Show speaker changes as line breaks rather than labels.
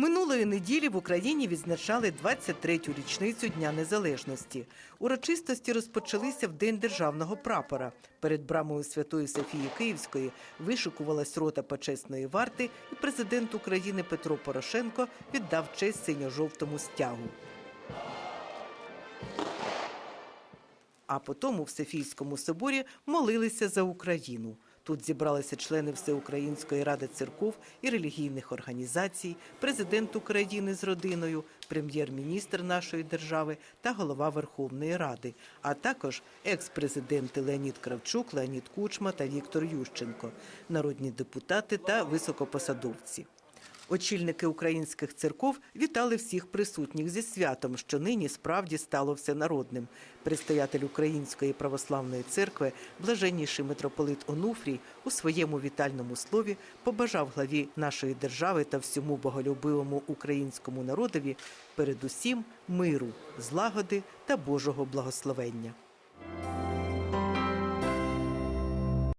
Минулої неділі в Україні відзначали 23-ю річницю Дня Незалежності. Урочистості розпочалися в День державного прапора. Перед брамою Святої Софії Київської вишикувалась рота почесної варти, і президент України Петро Порошенко віддав честь синьо-жовтому стягу. А потім у Софійському соборі молилися за Україну. Тут зібралися члени Всеукраїнської ради церков і релігійних організацій, президент України з родиною, прем'єр-міністр нашої держави та голова Верховної Ради, а також екс-президенти Леонід Кравчук, Леонід Кучма та Віктор Ющенко, народні депутати та високопосадовці. Очільники українських церков вітали всіх присутніх зі святом, що нині справді стало всенародним. Предстоятель Української православної церкви, блаженніший митрополит Онуфрій, у своєму вітальному слові побажав главі нашої держави та всьому боголюбивому українському народові передусім миру, злагоди та Божого благословення.